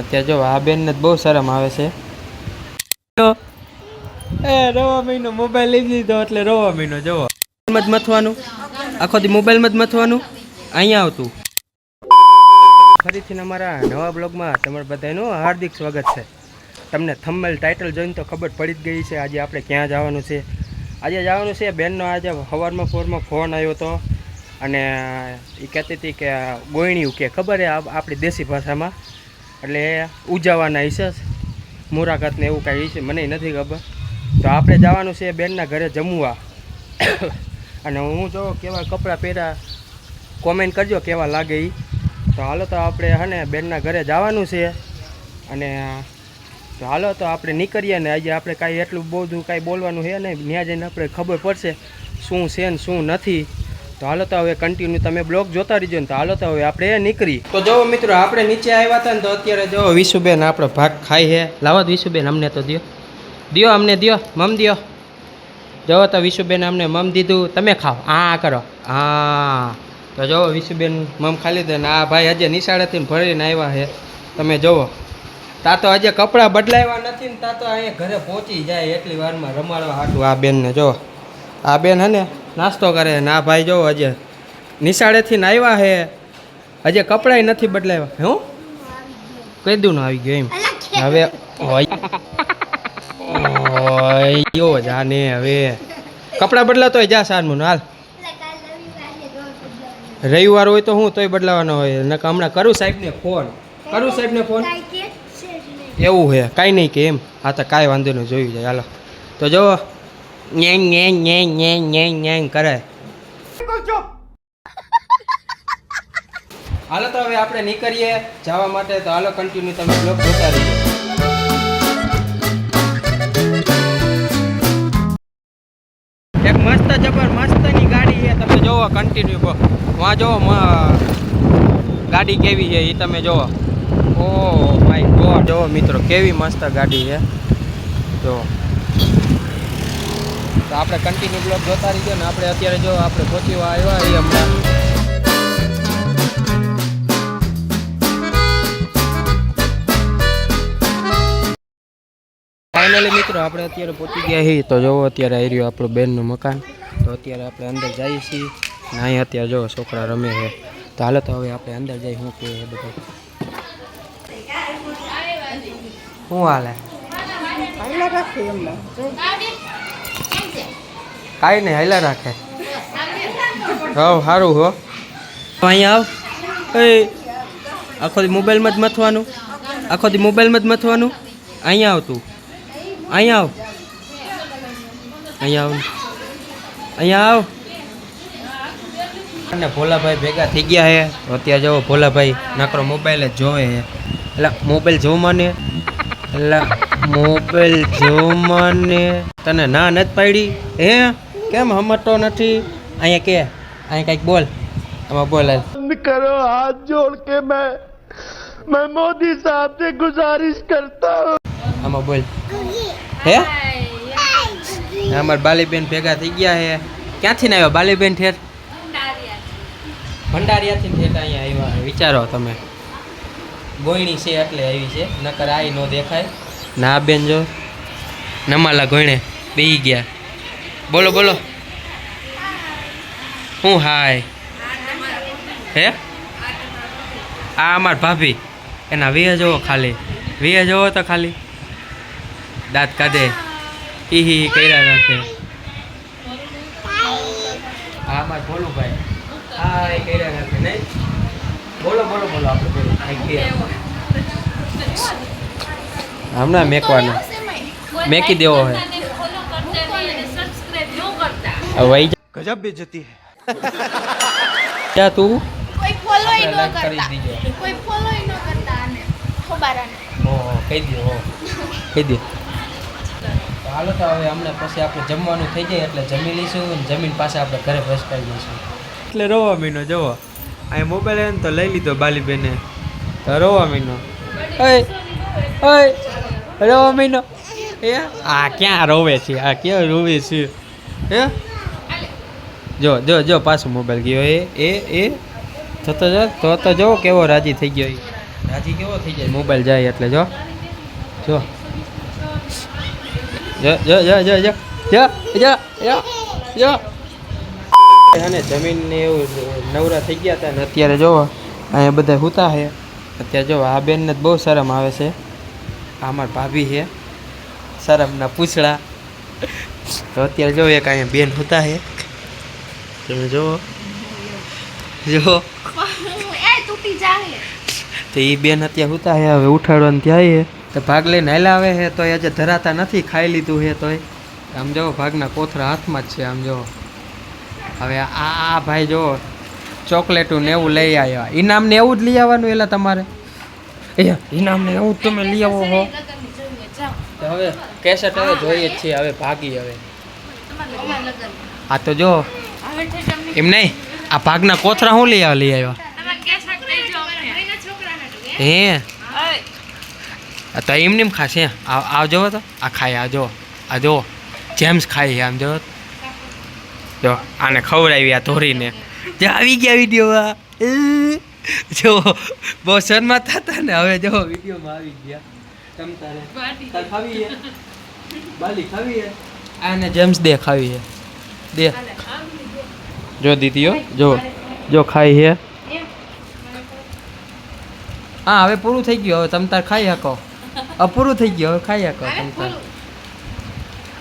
અત્યારે જો આ બેનને બહુ શરમ આવે છે. એ રવા મહિનો મોબાઈલ લઈ લીધો એટલે રવા મહિનો જવો જ મથવાનું. આખો દી મોબાઈલમાં જ મથવાનું. અહીંયા આવતું. ફરીથી અમારા નવા બ્લોગમાં તમારા બધાનું હાર્દિક સ્વાગત છે. તમને થંબમેલ ટાઇટલ જોઈને તો ખબર પડી જ ગઈ છે, આજે આપણે ક્યાં જવાનું છે. આજે જવાનું છે બેનનો આજે સવારમાં ફોરમાં ફોન આવ્યો હતો અને એ કહેતી હતી કે ગોયણિયું કે, ખબર હે આપ- આપણી દેશી ભાષામાં? એટલે ઉજાવાના હશે મુરાકાત ને એવું કાંઈ હશે, મને નથી ખબર. તો આપણે જવાનું છે બેનના ઘરે જમવા. અને હું જો કેવા કપડાં પહેર્યા કોમેન્ટ કરજો કેવા લાગે એ તો હાલો તો આપણે હને બેનના ઘરે જવાનું છે. અને, તો હાલો તો આપણે નીકળીએ ને આજે આપણે કાંઈ એટલું બધું કાંઈ બોલવાનું છે નહીં. ત્યાં જઈને આપણે ખબર પડશે શું છે ને શું નથી. તો હાલો તો હવે કન્ટિન્યુ તમે બ્લોગ જોતા રહીજો ને તો હાલો તો હવે આપણે નીકળી. તો જો મિત્રો, આપણે નીચે આવ્યા હતા ને તો અત્યારે જો વિશુબેન આપણો ભાગ ખાઈ છે. લાવો વિશુબેન અમને તો દ્યો. દ્યો અમને દ્યો, મમ દ્યો. જો તો વિશુબેન અમને મમ દીધું, તમે ખાઓ. આ કરો. હા. તો જુઓ વિશુબેન મમ ખાલી દે ને આ ભાઈ હજે નિશાળેથી ભરીને આવ્યા હે તમે જુઓ તા તો હજે કપડાં બદલાવ્યા નથી ને તા તો અહીંયા ઘરે પહોંચી જાય એટલી વારમાં રમાડવા હાટું આ બેનને જો આ બેન હે ને નાસ્તો કરે. ના ભાઈ જો હજે નિશાળેથી ને આવ્યા હે. હજે કપડાય નથી બદલાવ્યા. હું કઈ દઉં ને આવી ગયો એમ. હવે ઓય જાને હવે. કપડાં બદલાતો હોય જા સારમું હાલ. રવિવાર હોય તો હું તોય બદલાવાનો હોય. નકર હમણાં કરું સાહેબને ફોન. કરું સાહેબને ફોન? એવું છે કાંઈ નહીં કે એમ. હા તો કાંઈ વાંધો નહીં જોયું જાય. હાલો. તો જો ન્યાંગ ન્યાંગ ન્યાંગ ન્યાંગ ન્યાંગ ન્યાંગ કરે. હાલો તો હવે આપણે નીકળીએ જવા માટે, તો હાલો કન્ટિન્યુ તમે બ્લોગ જોતા રહીએ એક મસ્ત જબર, મસ્તની ગાડી છે. તમે જોવો કન્ટિન્યુ વાં જોવો ગાડી કેવી છે એ તમે જોવો. Oh my god. જોવો મિત્રો, કેવી મસ્ત ગાડી છે. જો. તો આપણે કન્ટિન્યુ બ્લોગ જોતા રહીજો ને આપણે અત્યારે જો આપણે પહોંચી આવ્યા એ હમણાં. ફાઇનલી મિત્રો, આપણે અત્યારે પહોંચી ગયા છીએ. તો જોવો, અત્યારે આવી રહ્યું આપણું બેનનું મકાન. તો અત્યારે આપણે અંદર જઈએ છીએ. ને અહીંયા અત્યારે જો છોકરા રમે છે. તો હાલો, તો હવે આપણે અંદર જઈ શું કહે છે બધું. શું હાલે? કાંઈ નહીં હાલ્યા રાખે. હવ સારું હો. અહીંયા આવ. એ આખો દી મોબાઈલમાં જ મથવાનું. આખો દી મોબાઈલમાં જ મથવાનું. અહીંયા આવ તું. અહીંયા આવ. અહીંયા આવ. અહીંયા આવ. અને ભોલાભાઈ ભેગા થઈ ગયા છે તો અત્યારે જવો ભોલાભાઈ નાકરો મોબાઈલ જ જોવે છે એટલે મોબાઈલ જોવાને એટલે મોબાઈલ જોવાને તને ના નથી પાડી? હે? કેમ હમતો નથી? અહીંયા કે અહીંયા કંઈક બોલ. આમાં બોલ કરો હાથ જોડ કે મેં મેં મોદી સાહેબ સે ગુજારિશ કરતા. હું આમાં બોલ. હે? અમાર બાલીબેન ભેગા થઈ ગયા હે. ક્યાંથી આવ્યા બાલીબેન ઠેર ભંડારિયાથી. ઠેર અહીંયા આવ્યા વિચારો તમે. ગોયણી છે એટલે આવી છે. નકર આઈ નો દેખાય. ના બેન જો. નમાલા ગોયણે બેહી ગયા. બોલો બોલો. હું હાય. હે? આ અમાર ભાભી. એના વે જોવો ખાલી. વે જોવો તો ખાલી. દાંત કાઢે. ઈ હી કર્યા રાખે. હા માર બોલું ભાઈ હા એ કર્યા હમણાં મેકવાનો. મેકી દેવો હોય. વહી ગજબ બેજતી હે ક્યાં તું કોઈ ફોલો ઈ ન કરતા કોઈ ફોલો ઈ ન કરતા આને ખોબારાને ઓ કહી દે ઓ કહી દે હાલો તો હવે અમને પછી આપણે જમવાનું થઈ જાય એટલે જમી લઈશું અને જમીન પાસે આપણે ઘરે ફ્રેશ કરી દઈશું એટલે રોવા મીનો જવો આ મોબાઈલ એને તો લઈ લીધો બાલી બાલીબેને. તો રોવા મીનો. ઓય ઓય રોવા મીનો. એ આ ક્યાં રોવે છે? આ ક્યાં રોવે છે? હે? જો જો જો પાછો મોબાઈલ ગયો. એ એ એ થતો જ તો તો જો કેવો રાજી થઈ ગયો એ. રાજી કેવો થઈ જાય? મોબાઈલ જાય એટલે જો. જો. જો જો જો જો જો. જો જો જો જો. અને જમીનને એવું નવરા થઈ ગયા હતા ને અત્યારે જોવો અહીંયા બધા હુતા છે અત્યારે જો આ બેનને બહુ શરમ આવે છે. આ અમારા ભાભી છે. શરમના પૂછડા. તો અત્યારે જો એક અહીંયા બેન હુતા છે તમે જુઓ. જો એ તૂટી જાય તો એ બેન અત્યારે છે હવે ઉઠાડવાનું ત્યાં તો ભાગ લઈને હાલ્યા આવે છે તો આજે ધરાતા નથી ખાઈ લીધું છે તોય. આમ જોવો ભાગના કોથરા હાથમાં જ છે આમ જો હવે આ આ ભાઈ જો ચોકલેટું ને એવું લઈ આવ્યા. ઇનામ ને એવું જ લઈ આવવાનું એટલે તમારે? એ ઇનામ ને એવું જ તમે લઈ આવો હો. જાઓ હવે કેસેટ હવે જોઈએ જ છીએ હવે ભાગી હવે. આ તો જો એમ નહીં? આ ભાગના કોથરા શું લઈ આવ્યા લઈ આવ્યા? તમારે કેસ દેજો અમને. ભાઈના છોકરાને તો હે? તો એમને એમ ખાશે. આ જોવો તો. આ ખાય આ જો આ જો જેમ્સ ખાય છે આમ જો જો આને ખવડાવી આ ધોરીને. જે આવી ગયા વીડિયો જો બહુ શરમાતા હતા ને. હવે જો વિડીયોમાં આવી ગયા. તમ તારે. ખાવી બાલી ખાવી આને જેમ્સ દે ખાવી દે. જો દીદીઓ જો જો ખાઈ હે. હા હવે પૂરું થઈ ગયું હવે તમ તાર ખાઈ શકો. અપૂરું થઈ ગયું હવે ખાઈ શકો હવે તાર.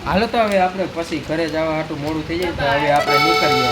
હાલો તો હવે આપણે પછી ઘરે જવા હાટું મોડું થઈ જાય તો હવે આપણે નીકળીએ.